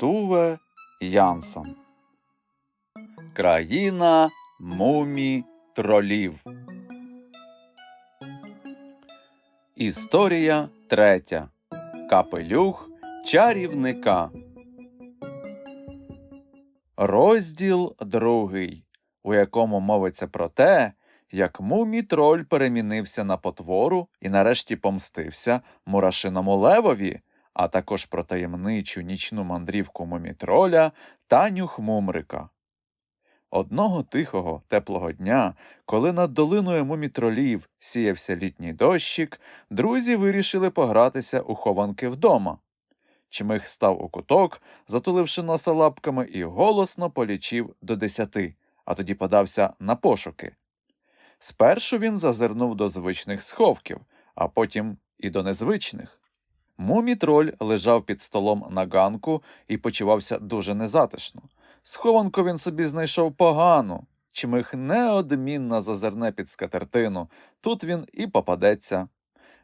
Туве Янсон. Країна мумі тролів. Історія третя. Капелюх чарівника. Розділ другий, у якому мовиться про те, як мумі троль перемінився на потвору і нарешті помстився мурашиному левові, а також про таємничу нічну мандрівку мумітроля Таню Хмумрика. Одного тихого, теплого дня, коли над долиною мумітролів сіявся літній дощик, друзі вирішили погратися у хованки вдома. Чмих став у куток, затуливши носа лапками, і голосно полічив до десяти, а тоді подався на пошуки. Спершу він зазирнув до звичних сховків, а потім і до незвичних. Мумітроль лежав під столом на ганку і почувався дуже незатишно. Схованку він собі знайшов погану. Чмих неодмінно зазирне під скатертину, тут він і попадеться.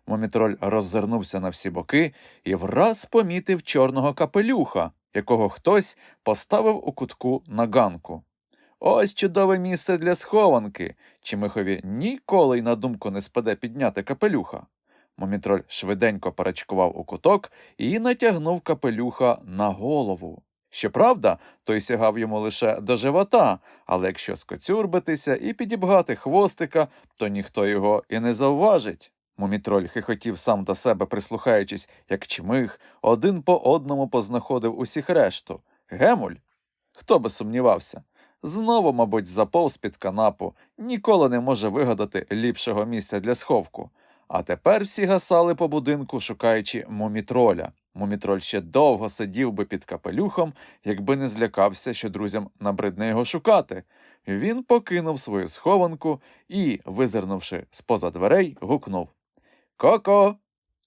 Мумітроль роззирнувся на всі боки і враз помітив чорного капелюха, якого хтось поставив у кутку на ганку. Ось чудове місце для схованки. Чимихові ніколи й на думку не спаде підняти капелюха. Мумітроль швиденько перечкував у куток і натягнув капелюха на голову. Щоправда, той сягав йому лише до живота, але якщо скоцюрбитися і підібгати хвостика, то ніхто його і не завважить. Мумітроль хихотів сам до себе, прислухаючись, як чмих, один по одному познаходив усіх решту. Гемуль? Хто би сумнівався? Знову, мабуть, заповз під канапу, ніколи не може вигадати ліпшого місця для сховку. А тепер всі гасали по будинку, шукаючи мумітроля. Мумітроль ще довго сидів би під капелюхом, якби не злякався, що друзям набридне його шукати. Він покинув свою схованку і, визирнувши з-поза дверей, гукнув Ко-ко!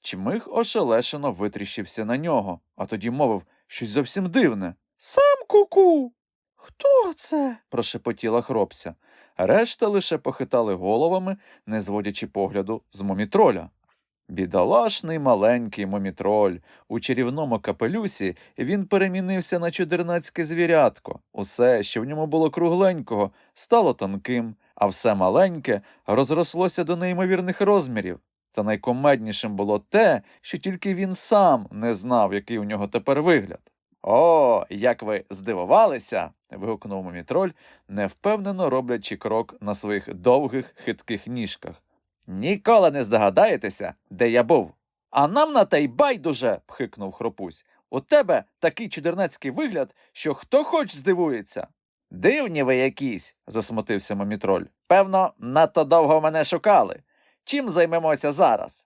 Чмих ошелешено витріщився на нього, а тоді мовив щось зовсім дивне. Сам куку. Хто це? прошепотіла хробця. Решта лише похитали головами, не зводячи погляду з мумітроля. Бідолашний маленький мумітроль. У чарівному капелюсі він перемінився на чудернацьке звірятко. Усе, що в ньому було кругленького, стало тонким, а все маленьке розрослося до неймовірних розмірів. Та найкомеднішим було те, що тільки він сам не знав, який у нього тепер вигляд. О, як ви здивувалися. Вигукнув мумітроль, невпевнено роблячи крок на своїх довгих хитких ніжках. Ніколи не здогадаєтеся, де я був. А нам на те й байдуже. пхикнув хропусь. У тебе такий чудернацький вигляд, що хто хоч здивується. Дивні ви якісь, засмутився мумітроль. Певно, надто довго мене шукали. Чим займемося зараз?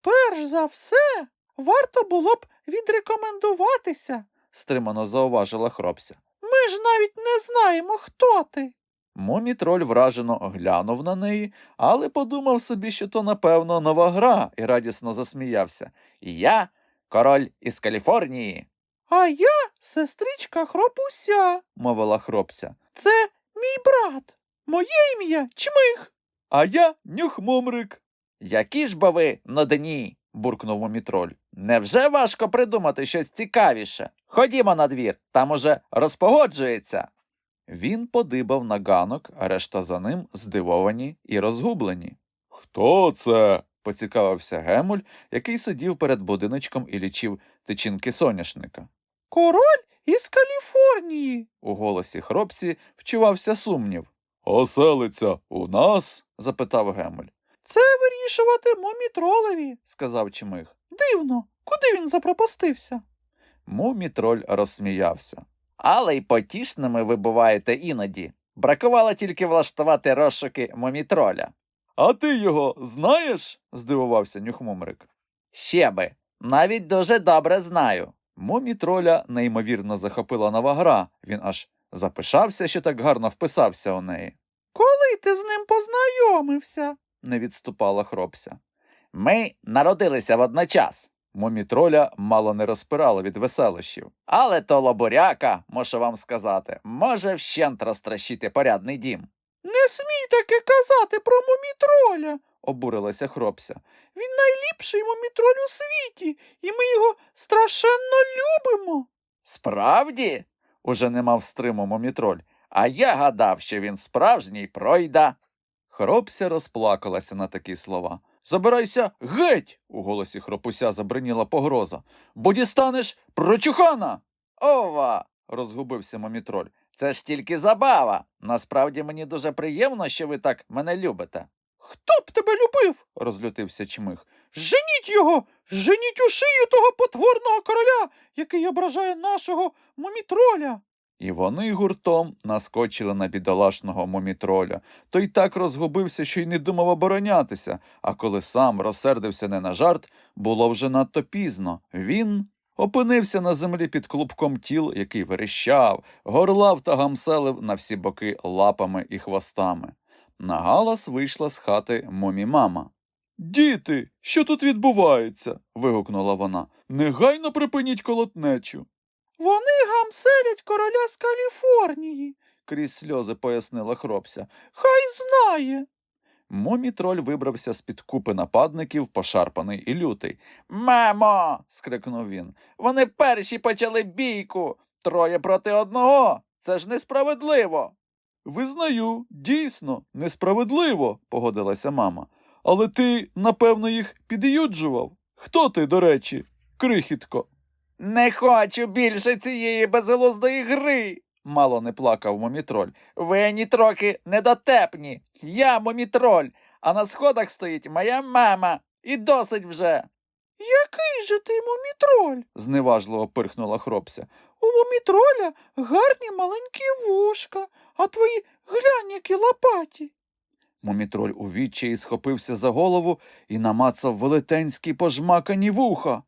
Перш за все, варто було б відрекомендуватися. стримано зауважила хропся. Ми ж навіть не знаємо, хто ти. Мумітроль вражено оглянув на неї, але подумав собі, що то, напевно, нова гра, і радісно засміявся. Я король із Каліфорнії, А я сестричка хропуся. мовила хропця. Це мій брат. Моє ім'я Чмих. А я нюхмумрик. Які ж бо ви нудні, буркнув мумітроль. Невже важко придумати щось цікавіше? Ходімо на двір, там уже розпогоджується. Він подибав на ганок, решта за ним здивовані і розгублені. Хто це? поцікавився Гемуль, який сидів перед будиночком і лічив тичинки соняшника. Король із Каліфорнії. У голосі хробці вчувався сумнів. Оселиться у нас? запитав Гемуль. Це вирішувати мумітролеві, сказав чмих. Дивно, куди він запропастився? Мумітроль розсміявся. Але й потішними ви буваєте іноді. Бракувало тільки влаштувати розшуки мумітроля. А ти його знаєш? здивувався нюхмумрик. Ще би, навіть дуже добре знаю. Мумітроля неймовірно захопила нова гра, він аж запишався, що так гарно вписався у неї. Коли ти з ним познайомився? Не відступала хропся. Ми народилися водночас. Мумітроля мало не розпирало від веселощів. Але то лобуряка, можу вам сказати, може вщент розтращити порядний дім. Не смій таке казати про мумітроля. обурилася хропся. Він найліпший мумітроль у світі, і ми його страшенно любимо. Справді? уже не мав стриму момітроль. А я гадав, що він справжній пройда. Хропся розплакалася на такі слова. Забирайся геть. у голосі хропуся забриніла погроза. Бо дістанеш прочухана. Ова. розгубився момітроль. Це ж тільки забава. Насправді мені дуже приємно, що ви так мене любите. Хто б тебе любив? розлютився чмих. Женіть його! Женіть у шию того потворного короля, який ображає нашого мумітроля. І вони гуртом наскочили на бідолашного момітроля. Той так розгубився, що й не думав оборонятися, а коли сам розсердився не на жарт, було вже надто пізно. Він опинився на землі під клубком тіл, який верещав, горлав та гамселив на всі боки лапами і хвостами. На галас вийшла з хати момі-мама. Діти, що тут відбувається? вигукнула вона. Негайно припиніть колотнечу. Вони гамселять короля з Каліфорнії. крізь сльози пояснила хропся. Хай знає. Момі-троль вибрався з-під купи нападників, пошарпаний і лютий. Мамо. скрикнув він. Вони перші почали бійку. Троє проти одного. Це ж несправедливо. Визнаю, дійсно, несправедливо, погодилася мама. Але ти, напевно, їх під'юджував. Хто ти, до речі, крихітко? Не хочу більше цієї безглуздої гри. Мало не плакав момітроль. Ви ані трохи недотепні. Я момітроль, а на сходах стоїть моя мама. І досить вже. Який же ти мумітроль? зневажливо пирхнула хропся. У мумітроля гарні маленькі вушка, а твої глянь, які лопаті. Момітроль у відчаї схопився за голову і намацав велетенські пожмакані вуха.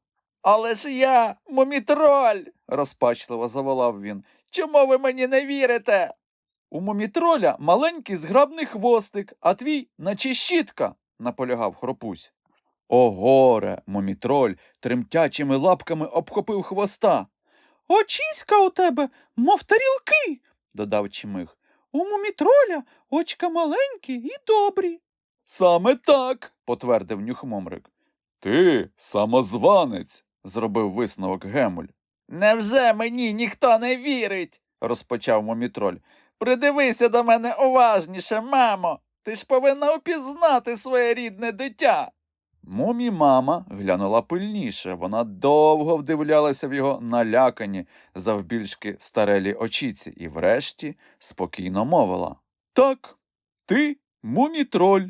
Але ж я, момітроль, розпачливо заволав він. Чому ви мені не вірите? У момітроля маленький зграбний хвостик, а твій наче щітка, наполягав хропусь. О, горе, момітроль тремтячими лапками обхопив хвоста, Очіська у тебе, мов тарілки. додав чмих. У мумітроля очка маленькі і добрі. Саме так, потвердив нюхмомрик. Ти самозванець, зробив висновок Гемуль. Невже мені ніхто не вірить? розпочав момітроль. Придивися до мене уважніше, мамо. Ти ж повинна упізнати своє рідне дитя. Момі мама глянула пильніше. Вона довго вдивлялася в його налякані, завбільшки старелі очіці, і врешті спокійно мовила Так, ти мумітроль.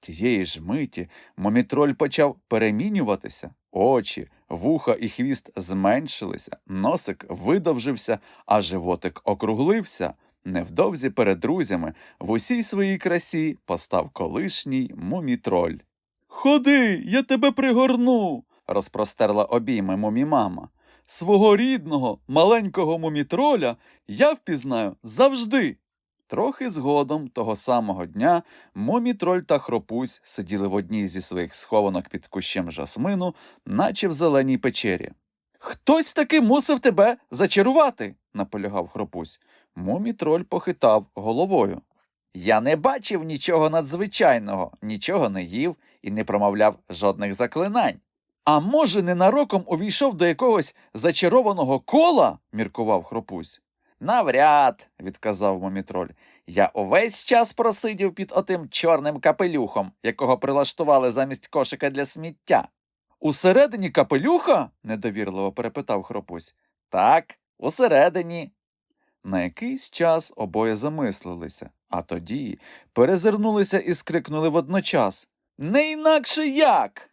Тієї ж миті момітроль почав перемінюватися. Очі, вуха і хвіст зменшилися, носик видовжився, а животик округлився. Невдовзі перед друзями в усій своїй красі постав колишній мумітроль. Ходи, я тебе пригорну, розпростерла обійми мумімама. Свого рідного, маленького мумітроля я впізнаю завжди. Трохи згодом того самого дня Момітроль та хропусь сиділи в одній зі своїх схованок під кущем жасмину, наче в зеленій печері. Хтось таки мусив тебе зачарувати, наполягав хропусь. Момітроль похитав головою. Я не бачив нічого надзвичайного, нічого не їв і не промовляв жодних заклинань. А може, ненароком увійшов до якогось зачарованого кола? міркував хропусь. Навряд, відказав момітроль. Я увесь час просидів під отим чорним капелюхом, якого прилаштували замість кошика для сміття. Усередині капелюха? недовірливо перепитав хропусь. Так, усередині. На якийсь час обоє замислилися, а тоді перезирнулися і скрикнули водночас. Не інакше як.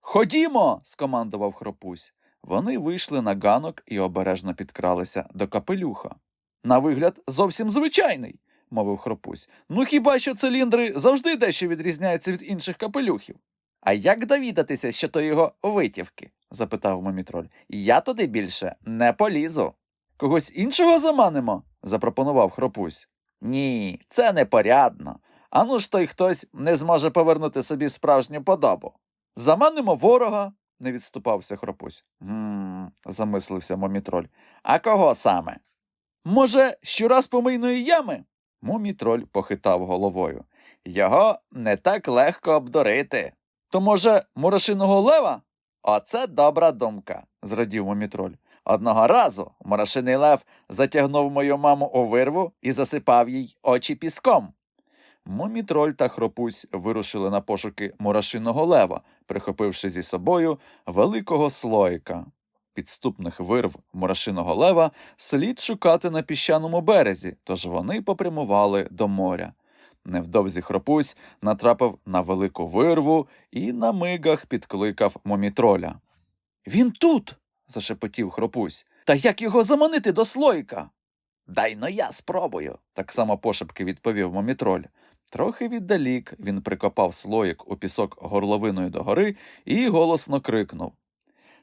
Ходімо, скомандував хропусь. Вони вийшли на ганок і обережно підкралися до капелюха. На вигляд, зовсім звичайний, мовив хропусь. Ну хіба що циліндри завжди дещо відрізняються від інших капелюхів. А як довідатися, що то його витівки? запитав момітроль. Я туди більше не полізу. Когось іншого заманимо? запропонував хропусь. Ні, це непорядно. Ану ж той хтось не зможе повернути собі справжню подобу. Заманимо ворога, не відступався хропусь. Гм, замислився момітроль. А кого саме? Може, щораз помийної ями? Мумітроль похитав головою. Його не так легко обдурити. То, може, мурашиного лева? Оце добра думка, зрадів мумітроль. Одного разу Морошиний Лев затягнув мою маму у вирву і засипав їй очі піском. Мумітроль та хропусь вирушили на пошуки мурашиного лева, прихопивши зі собою великого слоїка. Підступних вирв мурашиного лева слід шукати на піщаному березі, тож вони попрямували до моря. Невдовзі хропусь натрапив на велику вирву і на мигах підкликав мумітроля. Він тут. зашепотів хропусь. Та як його заманити до слоїка? Дай но я спробую, так само пошепки відповів мумітроль. Трохи віддалік він прикопав слоїк у пісок горловиною догори і голосно крикнув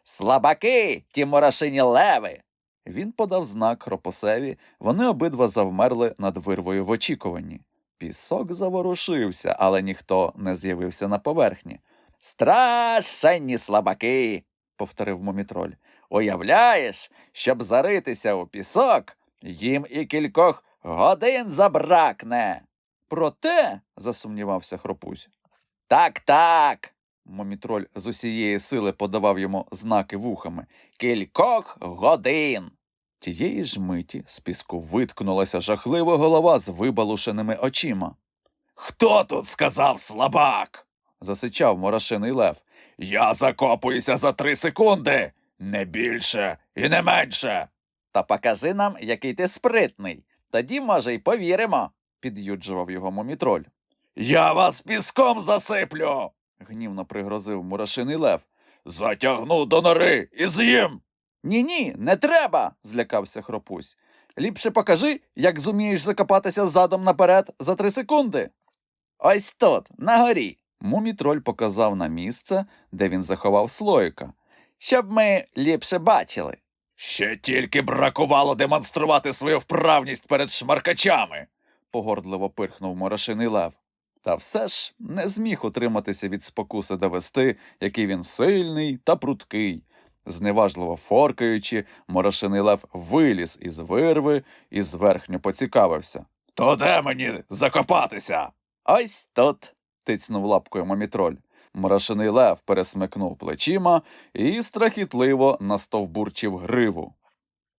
Слабаки, ті мурашині леви. Він подав знак хропосеві, вони обидва завмерли над вирвою в очікуванні. Пісок заворушився, але ніхто не з'явився на поверхні. Страшенні слабаки, повторив мумітроль. Уявляєш, щоб заритися у пісок, їм і кількох годин забракне. Проте, засумнівався хропусь. Так, так. Мумітроль з усієї сили подавав йому знаки вухами. Кількох годин. Тієї ж миті з піску виткнулася жахлива голова з вибалушеними очима. Хто тут сказав слабак? засичав морошиний лев. Я закопуюся за три секунди, не більше і не менше. Та покажи нам, який ти спритний. Тоді, може, й повіримо, під'юджував його мумітроль. Я вас піском засиплю. Гнівно пригрозив мурашиний лев. Затягну до нори і з'їм. Ні, ні, не треба. злякався хропусь. Ліпше покажи, як зумієш закопатися задом наперед за три секунди. Ось тут, на горі. Мумітроль показав на місце, де він заховав слоїка, щоб ми ліпше бачили. Ще тільки бракувало демонструвати свою вправність перед шмаркачами, погордливо пирхнув морошиний лев. Та все ж не зміг утриматися від спокуси довести, який він сильний та пруткий. Зневажливо форкаючи, морошиний лев виліз із вирви і зверхньо поцікавився. То де мені закопатися? Ось тут. тицнув лапкою мамітроль. Морошиний лев пересмикнув плечима і страхітливо настовбурчив гриву.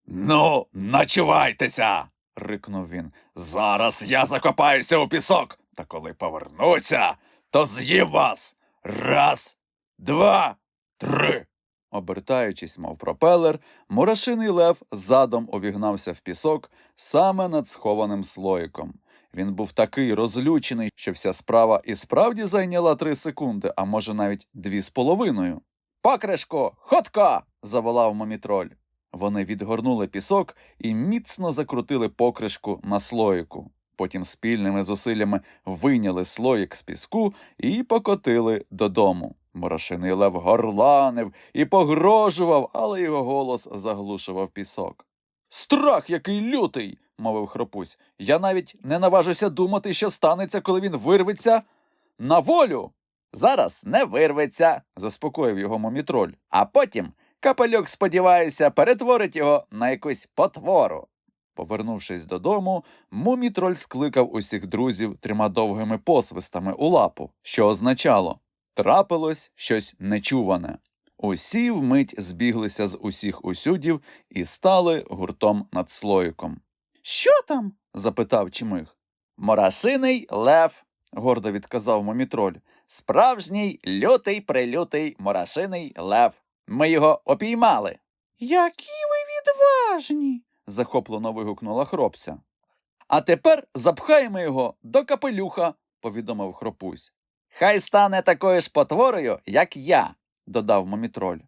Ну, начувайтеся. рикнув він. Зараз я закопаюся у пісок, та коли повернуся, то з'їм вас. Раз, два, три. Обертаючись, мов пропелер, мурашиний лев задом увігнався в пісок саме над схованим слоїком. Він був такий розлючений, що вся справа і справді зайняла три секунди, а може навіть дві з половиною. Покришку, ходко. заволав мамітроль. Вони відгорнули пісок і міцно закрутили покришку на слоїку. Потім спільними зусиллями вийняли слоїк з піску і покотили додому. Морошиний лев горланив і погрожував, але його голос заглушував пісок. Страх який лютий, мовив хропусь. Я навіть не наважуся думати, що станеться, коли він вирветься на волю. Зараз не вирветься, заспокоїв його мумітроль. А потім капелюк, сподіваюся, перетворить його на якусь потвору. Повернувшись додому, мумітроль скликав усіх друзів трьома довгими посвистами у лапу, що означало трапилось щось нечуване. Усі вмить збіглися з усіх усюдів і стали гуртом над слоїком. Що там? запитав Чмих. Морашиний лев, гордо відказав мумітроль. Справжній лютий прилютий морашиний лев. Ми його опіймали. Які ви відважні. Захоплено вигукнула хропця. А тепер запхаємо його до капелюха, повідомив хропусь. Хай стане такою ж потворою, як я, додав мумітроль.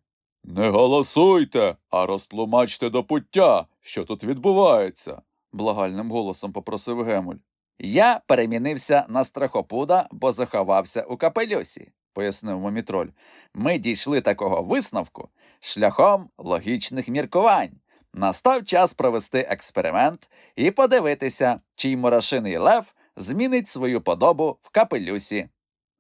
Не голосуйте, а розтлумачте до пуття, що тут відбувається, благальним голосом попросив Гемуль. Я перемінився на страхопуда, бо заховався у капелюсі, пояснив мумітроль. Ми дійшли такого висновку шляхом логічних міркувань. Настав час провести експеримент і подивитися, чий мурашиний лев змінить свою подобу в капелюсі.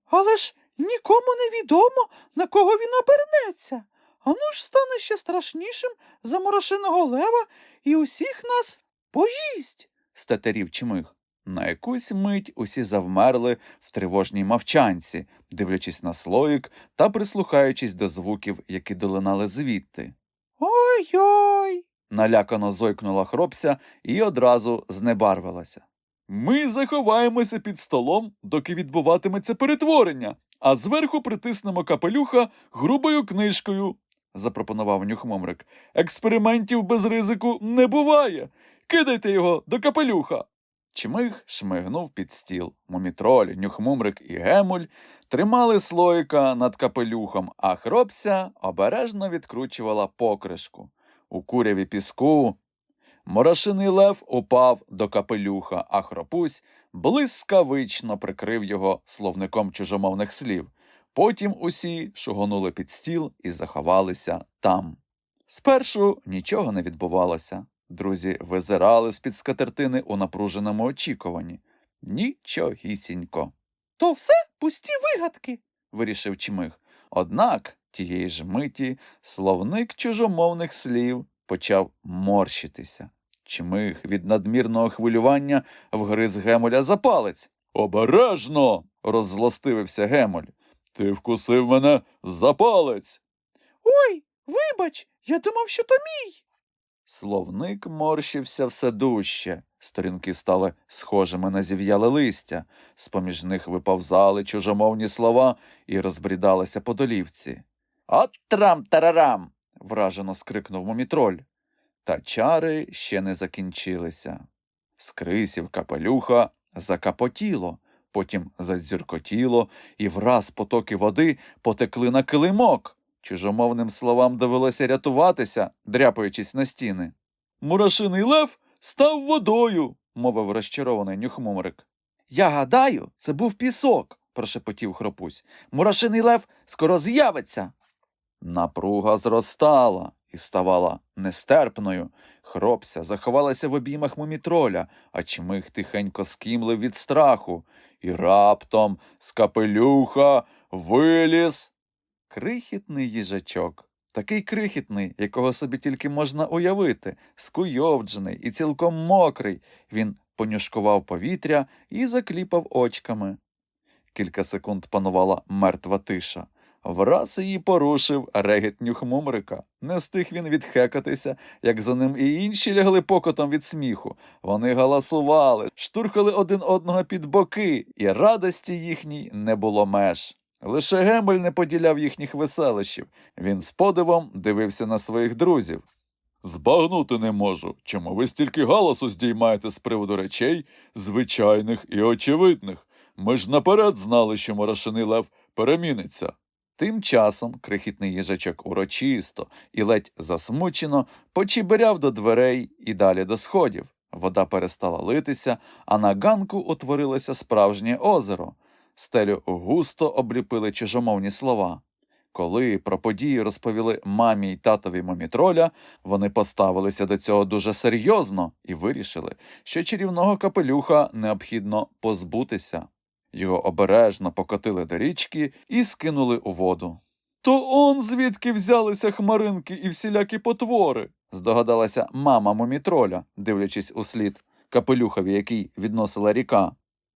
Але ж нікому не відомо, на кого він обернеться. А ну ж стане ще страшнішим за морошиного лева і усіх нас поїсть. статерів чмих. На якусь мить усі завмерли в тривожній мовчанці, дивлячись на слоїк та прислухаючись до звуків, які долинали звідти. Ой-ой, налякано зойкнула хропся і одразу знебарвилася. Ми заховаємося під столом, доки відбуватиметься перетворення, а зверху притиснемо капелюха грубою книжкою, запропонував нюхмомрик. Експериментів без ризику не буває. Кидайте його до капелюха. Чмих шмигнув під стіл. Мумітроль, нюхмумрик і гемуль тримали слоїка над капелюхом, а хропся обережно відкручувала покришку. У куряві піску Морошиний лев упав до капелюха, а хропусь блискавично прикрив його словником чужомовних слів. Потім усі шугонули під стіл і заховалися там. Спершу нічого не відбувалося. Друзі визирали з-під скатертини у напруженому очікуванні. Нічогісінько, То все пусті вигадки. вирішив чмих. Однак тієї ж миті словник чужомовних слів почав морщитися. Чмих від надмірного хвилювання вгриз Гемоля за палець. Обережно. роззлостивився Гемоль. Ти вкусив мене за палець. Ой, вибач, я думав, що то мій. Словник морщився все дужче. Сторінки стали схожими на зів'яле листя, з-поміж них виповзали чужомовні слова і розбрідалися по долівці. От трам тарарам. вражено скрикнув мумітроль. Та чари ще не закінчилися. З крисів капелюха закапотіло, потім задзюркотіло, і враз потоки води потекли на килимок. Чужомовним словам довелося рятуватися, дряпаючись на стіни. Мурашиний лев став водою, мовив розчарований нюхмумрик. Я гадаю, це був пісок, прошепотів хропусь. Мурашиний лев скоро з'явиться. Напруга зростала і ставала нестерпною. Хропся заховалася в обіймах мумітроля, а чмих тихенько скімлив від страху. І раптом з капелюха виліз крихітний їжачок. Такий крихітний, якого собі тільки можна уявити, скуйовджений і цілком мокрий. Він понюшкував повітря і закліпав очками. Кілька секунд панувала мертва тиша. Враз її порушив регіт нюхмумрика. Не встиг він відхекатися, як за ним і інші лягли покотом від сміху. Вони галасували, штурхали один одного під боки, і радості їхній не було меж. Лише Гемель не поділяв їхніх веселищів. Він з подивом дивився на своїх друзів. Збагнути не можу, чому ви стільки галасу здіймаєте з приводу речей звичайних і очевидних. Ми ж наперед знали, що Морошиний лев переміниться. Тим часом крихітний їжачок урочисто і ледь засмучено почіберяв до дверей і далі до сходів. Вода перестала литися, а на ганку утворилося справжнє озеро. Стелю густо обліпили чужомовні слова. Коли про події розповіли мамі й татові момітроля, вони поставилися до цього дуже серйозно і вирішили, що чарівного капелюха необхідно позбутися. Його обережно покотили до річки і скинули у воду. То он звідки взялися хмаринки і всілякі потвори, здогадалася мама момітроля, дивлячись у слід капелюхові, який відносила ріка.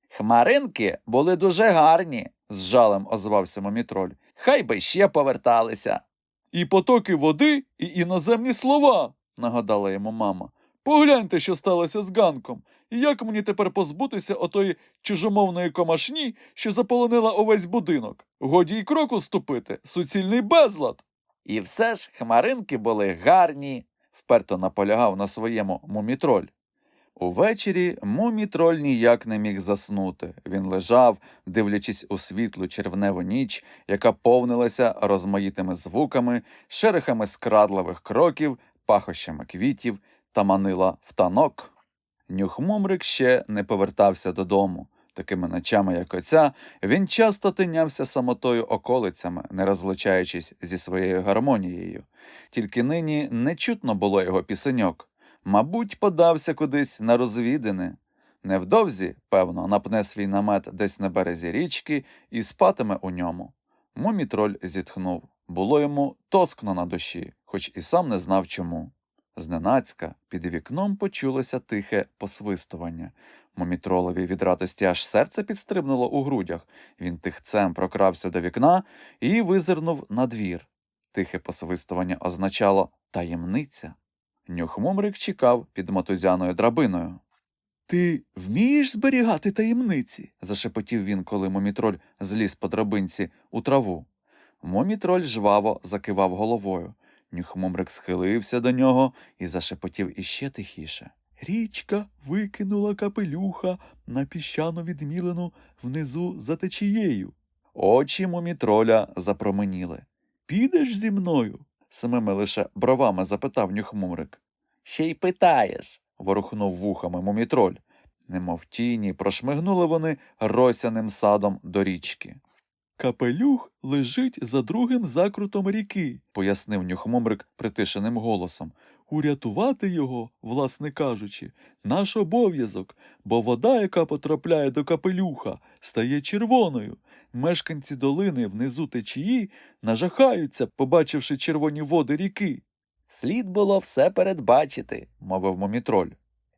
Хмаринки були дуже гарні, з жалем озвався момітроль. Хай би ще поверталися. І потоки води, і іноземні слова, нагадала йому мама. Погляньте, що сталося з ганком. І як мені тепер позбутися отої чужомовної комашні, що заполонила увесь будинок? Годі й кроку ступити, суцільний безлад. І все ж хмаринки були гарні, вперто наполягав на своєму мумітроль. Увечері мумітроль ніяк не міг заснути. Він лежав, дивлячись у світлу червневу ніч, яка повнилася розмаїтими звуками, шерехами скрадливих кроків, пахощами квітів та манила в танок. Нюхмумрик ще не повертався додому. Такими ночами, як оця, він часто тинявся самотою околицями, не розлучаючись зі своєю гармонією. Тільки нині не чутно було його пісеньок. Мабуть, подався кудись на розвідини. Невдовзі, певно, напне свій намет десь на березі річки і спатиме у ньому. Мумітроль зітхнув. Було йому тоскно на душі, хоч і сам не знав чому. Зненацька під вікном почулося тихе посвистування. Мумітролові від радості аж серце підстрибнуло у грудях. Він тихцем прокрався до вікна і визирнув на двір. Тихе посвистування означало таємниця. Нюхмумрик чекав під мотузяною драбиною. Ти вмієш зберігати таємниці? зашепотів він, коли момітроль зліз по драбинці у траву. Момітроль жваво закивав головою. Нюхмумрик схилився до нього і зашепотів іще тихіше. Річка викинула капелюха на піщану відмілену внизу за течією. Очі момітроля запроменіли. Підеш зі мною? самими лише бровами запитав нюхмумрик. Ще й питаєш. ворухнув вухами момітроль. Немов тіні, прошмигнули вони росяним садом до річки. Капелюх лежить за другим закрутом ріки, пояснив нюхмумрик притишеним голосом. Урятувати його, власне кажучи, наш обов'язок, бо вода, яка потрапляє до капелюха, стає червоною. Мешканці долини внизу течії нажахаються, побачивши червоні води ріки. Слід було все передбачити, мовив момітроль.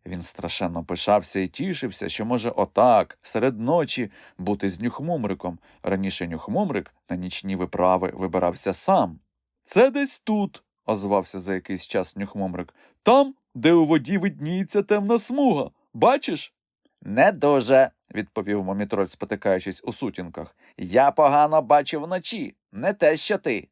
Він страшенно пишався і тішився, що може отак, серед ночі, бути з нюхмумриком. Раніше нюхмумрик на нічні виправи вибирався сам. Це десь тут, озвався за якийсь час нюхмумрик. Там, де у воді видніється темна смуга. Бачиш? Не дуже, відповів момітроль, спотикаючись у сутінках. Я погано бачу вночі, не те, що ти.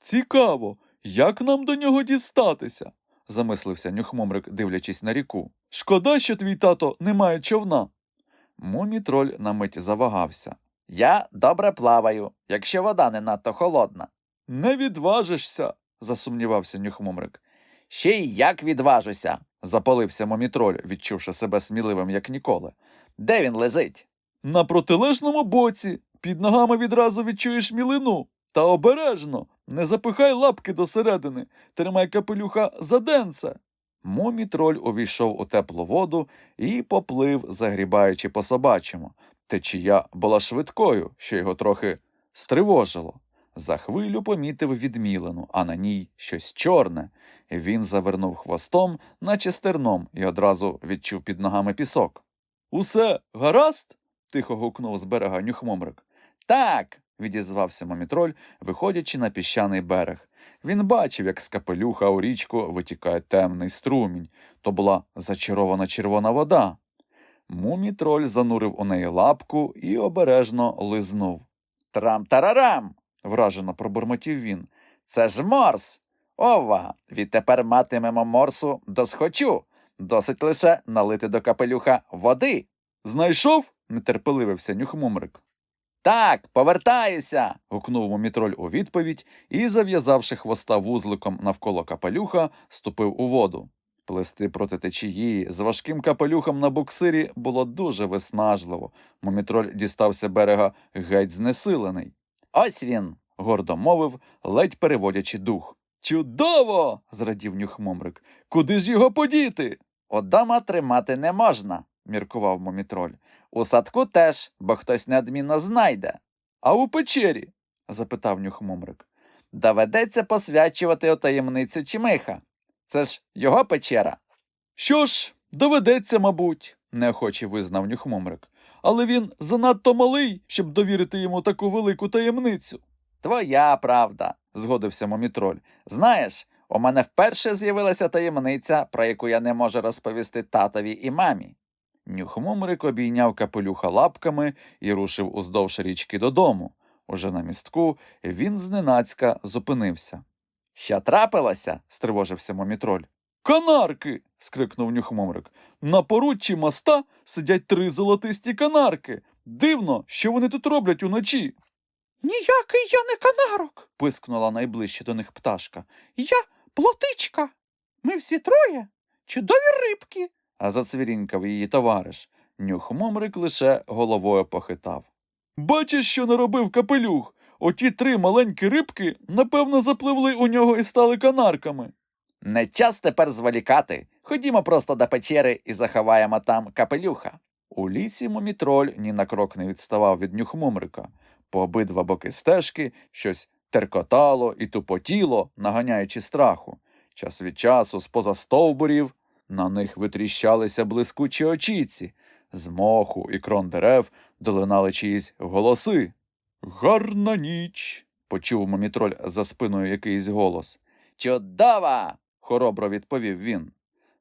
Цікаво, як нам до нього дістатися? замислився нюхмумрик, дивлячись на ріку. Шкода, що твій тато не має човна. Мумітроль на мить завагався. Я добре плаваю, якщо вода не надто холодна. Не відважишся, засумнівався нюхмумрик. Ще й як відважуся, запалився момітроль, відчувши себе сміливим, як ніколи. Де він лежить? На протилежному боці. Під ногами відразу відчуєш мілину. Та обережно, не запихай лапки досередини, тримай капелюха за денце. Момітроль увійшов у теплу воду і поплив, загрібаючи по собачому. Течія була швидкою, що його трохи стривожило. За хвилю помітив відмілену, а на ній щось чорне. Він завернув хвостом, наче стерном, і одразу відчув під ногами пісок. Усе гаразд? тихо гукнув з берега нюхмомрик. Так. відізвався момітроль, виходячи на піщаний берег. Він бачив, як з капелюха у річку витікає темний струмінь. То була зачарована червона вода. Мумітроль занурив у неї лапку і обережно лизнув. Трам-тарарам. вражено пробурмотів він. Це ж морс. Ова, відтепер матимемо морсу досхочу. Досить лише налити до капелюха води. Знайшов? нетерпеливився нюхмумрик. Так, повертаюся. гукнув мумітроль у відповідь і, зав'язавши хвоста вузликом навколо капелюха, ступив у воду. Плести проти течії з важким капелюхом на буксирі було дуже виснажливо. Мумітроль дістався берега геть знесилений. Ось він, гордо мовив, ледь переводячи дух. Чудово! зрадів нюхмумрик. Куди ж його подіти? Одома тримати не можна, міркував мумітроль. У садку теж, бо хтось неодмінно знайде. А у печері? запитав нюхмумрик. Доведеться посвячувати у таємницю Чимиха. Це ж його печера. Що ж, доведеться, мабуть, неохоче визнав нюхмумрик. Але він занадто малий, щоб довірити йому таку велику таємницю. Твоя правда, згодився момітроль. Знаєш, у мене вперше з'явилася таємниця, про яку я не можу розповісти татові і мамі. Нюхмумрик обійняв капелюха лапками і рушив уздовж річки додому. Уже на містку він зненацька зупинився. Що трапилося? стривожився момітроль. Канарки. скрикнув нюхмумрик. На поруччі моста сидять три золотисті канарки. Дивно, що вони тут роблять уночі. Ніякий я не канарок. пискнула найближче до них пташка. Я плотичка. Ми всі троє чудові рибки. А зацвірінькав її товариш. Нюхмумрик лише головою похитав. Бачиш, що наробив капелюх. Оті три маленькі рибки, напевно, запливли у нього і стали канарками. Не час тепер зволікати. Ходімо просто до печери і заховаємо там капелюха. У лісі мумітроль ні на крок не відставав від нюхмумрика. По обидва боки стежки щось теркотало і тупотіло, наганяючи страху. Час від часу, з-поза стовбурів, на них витріщалися блискучі очіці. З моху і крон дерев долинали чиїсь голоси. Гарна ніч. почув момітроль за спиною якийсь голос. Чудова. хоробро відповів він.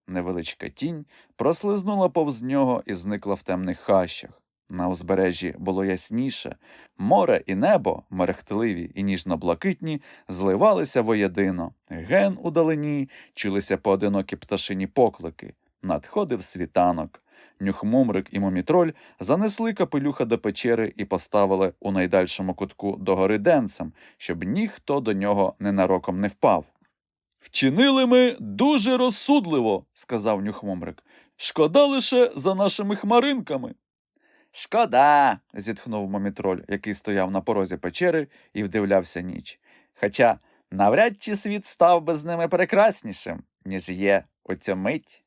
Невеличка тінь прослизнула повз нього і зникла в темних хащах. На узбережжі було ясніше. Море і небо, мерехтливі і ніжно-блакитні, зливалися воєдино. Ген у далині чулися поодинокі пташині поклики. Надходив світанок. Нюхмумрик і мумітроль занесли капелюха до печери і поставили у найдальшому кутку догори денцем, щоб ніхто до нього ненароком не впав. Вчинили ми дуже розсудливо, сказав Нюхмумрик. Шкода лише за нашими хмаринками. Шкода. зітхнув мумітроль, який стояв на порозі печери і вдивлявся ніч. Хоча навряд чи світ став би з ними прекраснішим, ніж є у мить.